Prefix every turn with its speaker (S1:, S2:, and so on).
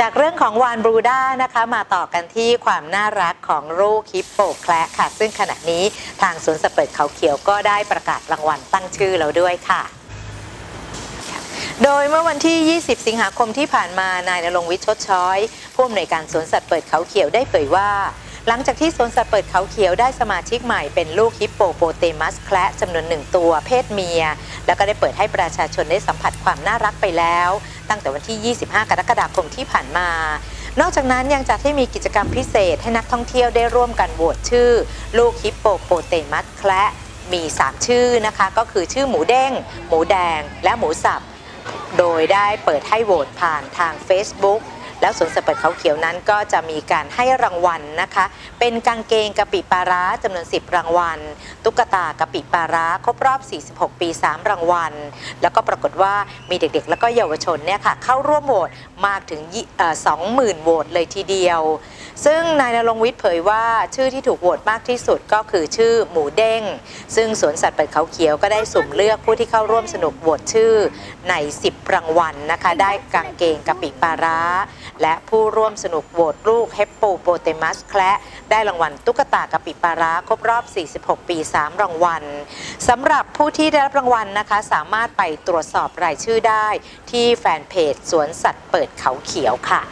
S1: จากเรื่องของวานบรูด้านะคะมาต่อกันที่ความน่ารักของลูกฮิปโปแคระค่ะ ซึ่งขณะนี้ทางสวนสัตว์เปิดเขาเขียวก็ได้ประกาศรางวัลตั้งชื่อแล้วด้วยค่ะโดยเมื่อวันที่ 20 สิงหาคมที่ผ่านมา นายนรงวิทย์ชดช้อย ผู้อำนวยการสวนสัตว์เปิดเขาเขียวได้เผยว่า หลังจากที่สวนสัตว์เปิดเขาเขียวได้สมาชิกใหม่เป็นลูกฮิปโปโปเตมัสแคระจำนวนหนึ่งตัวเพศเมีย แล้วก็ได้เปิดให้ประชาชนได้สัมผัสความน่ารักไปแล้ว ตั้งแต่วันที่ 25 กรกฎาคมที่ผ่านมา นอกจากนั้นยังจัดให้มีกิจกรรมพิเศษให้นักท่องเที่ยวได้ร่วมกันโหวตชื่อ ลูกฮิปโปโปเตมัสแคระมี 3 ชื่อนะคะ ก็คือชื่อหมูเด้ง หมูแดง และหมูสับ โดยได้เปิดให้โหวตผ่านทาง Facebook แล้วสวนสัตว์เปิดเขาเขียวนั้นก็จะมีการให้รางวัลนะคะ เป็นกางเกงกะปิปาร้าจำนวน 10 รางวัล ตุ๊กตากะปิปาร้าครบรอบ 46 ปี 3 รางวัล แล้วก็ปรากฏว่ามีเด็กๆ แล้วก็เยาวชนเนี่ยค่ะเข้าร่วมโหวตมากถึงยี่เอ่อ20,000 โหวตเลยทีเดียว ซึ่งนายนรงค์วิทย์เผยว่าชื่อที่ถูกโหวตมากที่สุดก็คือชื่อหมูเด้ง ซึ่งสวนสัตว์เปิดเขาเขียวก็ได้สุ่มเลือกผู้ที่เข้าร่วมสนุกโหวตชื่อใน 10 รางวัลนะคะ ได้กางเกงกะปิปาร้า และผู้ร่วมสนุกโหวตลูกเฮปโปโปเตมัสแคระได้รางวัลตุ๊กตากะปิปาร้าครบรอบ 46 ปี 3 รางวัลสำหรับผู้ที่ได้รับรางวัลนะคะ สามารถไปตรวจสอบรายชื่อได้ที่แฟนเพจสวนสัตว์เปิดเขาเขียวค่ะ